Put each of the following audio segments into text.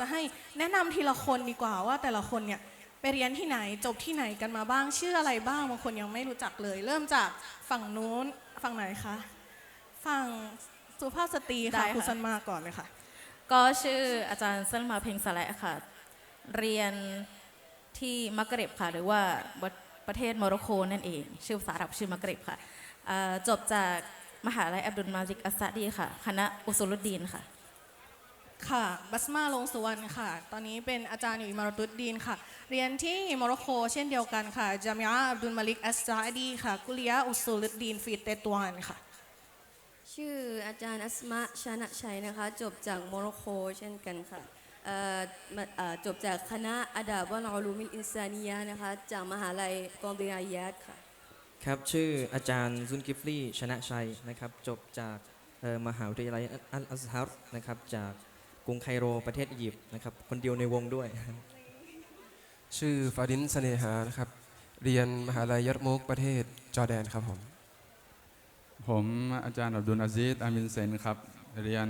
จะให้แนะนำทีละคนดีกว่าว่าแต่ละคนเนี่ยไปเรียนที่ไหนจบที่ไหนกันมาบ้างชื่ออะไรบ้างบางคนยังไม่รู้จักเลย เริ่มจากฝั่งนู้นฝั่งไหนคะฝั่งสุภาพสตรีได้ค่ะค่ะคุณซันมาก่อนเลยค่ะ ก็ชื่ออาจารย์เซลมาเพลงสะและค่ะ เรียนที่มักเกร็บค่ะ หรือว่าประเทศโมร็อกโกนั่นเอง ชื่อภาษาอาหรับชื่อมักเกร็บค่ะเอ่อจบจากมหาลัยอับดุลมาจิกอัสซาดีค่ะ คณะอุสุลุดดีนค่ะ ค่ะ บัสมาลงสุวรรณค่ะ ตอนนี้เป็นอาจารย์อยู่อิมารตุดดีนค่ะ เรียนที่โมร็อกโกเช่นเดียวกันค่ะจามิอาอับดุลมาลิกอัสซาดีค่ะ กุลียะอุสุลุดดีนฟีเตตวันค่ะ ชื่ออาจารย์อัสมะชานะชัยนะคะ จบจากโมร็อกโกเช่นกันค่ะเอ่อมาเอ่อจบจากคณะอาดาบวะลอลูมิลอินซานียะนะคะ จากมหาลัยกองเดียยัตค่ะ ครับ ชื่ออาจารย์ซุนกิฟลี่ชนะชัยนะครับ จบจากเอ่อมหาวิทยาลัยอัลอัซฮัรนะครับจากก รุงไคโรประเทศอียิปต์นะครับ คนเดียวในวงด้วย ชื่อฟาดินเสเนหานะครับ เรียนมหาลัยยัตมุกประเทศจอร์แดนครับผม ผมอาจารย์อับดุลอาซิดอามินเซนครับ เรียน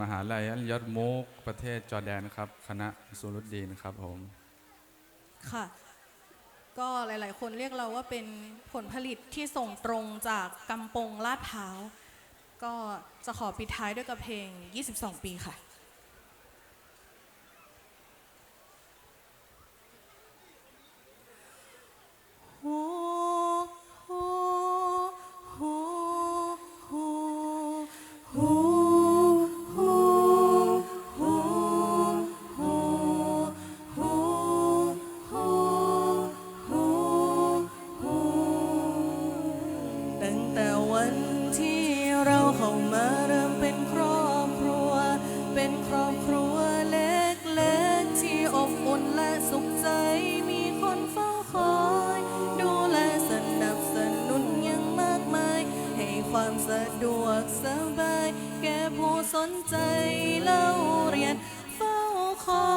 มหาลัยอัลยัดมุกประเทศจอร์แดนครับ คณะอุซูลุดดีนครับผม ค่ะ ก็หลาย ๆ คนเรียกเราว่าเป็นผลผลิตที่ส่งตรงจากกำปงลาดพร้าว ก็จะขอปิดท้ายด้วยกับเพลง 22 ปีค่ะ มาเริ่มเป็นครอบครัว เป็นครอบครัวเล็กๆที่อบอุ่นและสุขใจมีคนเฝ้าคอย ดูแลสนับสนุนอย่างมากมาย ให้ความสะดวกสบาย แก่ผู้สนใจเล่าเรียน เฝ้าคอ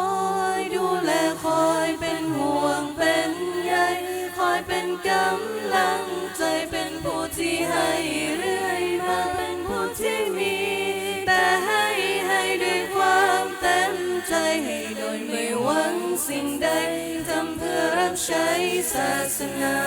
ยดูแลคอยเป็นห่วงเป็นใยคอยเป็นกำลังใจเป็นผู้ที่ให้เรื่อย ที่มี แต่ให้ให้ด้วยความเต็มใจให้โดยไม่หวังสิ่งใดทำเพื่อรับใช้ศาสนา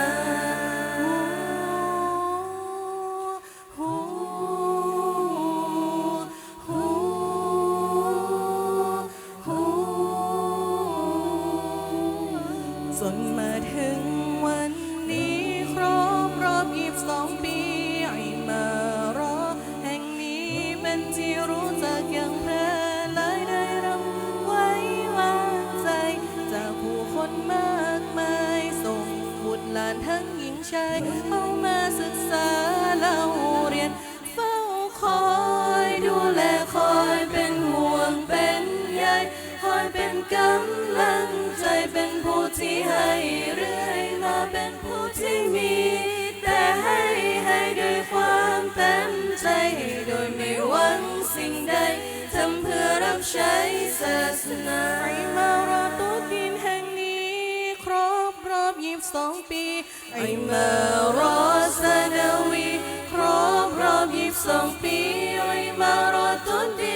จนมาถึง ชายเข้ามาศึกษาเล่าเรียน เฝ้าคอยดูแลคอยเป็นห่วงเป็นใยคอยเป็นกำลังใจเป็นผู้ที่ให้เรื่อยมาเป็นผู้ที่มี แต่ให้ให้ด้วยความเต็มใจให้โดยไม่หวังสิ่งใดทำเพื่อรับใช้ศาสนา ยีบสองปีไอมารอสนาวีครบรอบยิบสองปีไอมารอตุดิน